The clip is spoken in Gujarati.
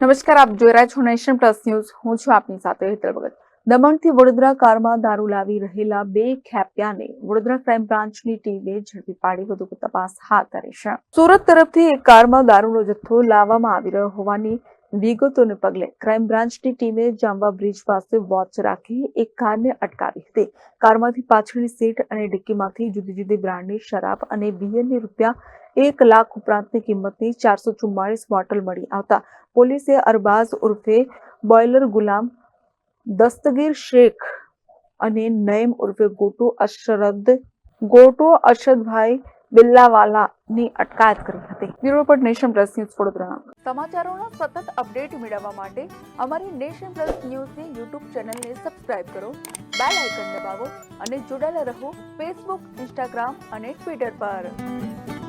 નમસ્કાર, આપ જોઈ રહ્યા છો નેશન પ્લસ ન્યૂઝ. હું છું આપની સાથે હેતલ ભગત. દમણથી વડોદરા કારમાં દારૂ લાવી રહેલા બે ખેપિયાને વડોદરા ક્રાઇમ બ્રાન્ચની ટીમે ઝડપી પાડી. વધુ તપાસ હાથ ધરી છે. સુરત તરફથી એક કારમાં દારૂનો જથ્થો લાવવામાં આવી રહ્યો હોવાની વિગતોને પગલે ક્રાઇમ બ્રાન્ચની ટીમે જાંબા બ્રિજ પાસે વોચ રાખી એક કારને અટકાવી હતી. કારમાંથી પાછળની સીટ અને ડિક્કીમાંથી જુદી જુદી બ્રાન્ડની શરાબ અને બિયરની રૂપિયા એક લાખ ઉપરાંતની કિંમતની ચારસો ચુમ્માળીસ બોટલ મળી આવતા પોલીસે અરબાઝ ઉર્ફે બોયલર ગુલામ દસ્તગીર શેખ અને નયમ ઉર્ફે ગોટુ અશરદ, ગોટો અશરદભાઈ બિલ્લાવાલાની અટકાયત કરી હતી. બ્યુરો પર નેશન પ્લસ ન્યૂઝ વડોદરા. સમાચારોના સતત અપડેટ મેળવવા માટે અમારી નેશન પ્લસ ન્યૂઝની યુટ્યુબ ચેનલને સબસ્ક્રાઇબ કરો, બેલ આઇકન દબાવો અને જોડાયેલા રહો ફેસબુક, ઇન્સ્ટાગ્રામ અને ટ્વિટર પર.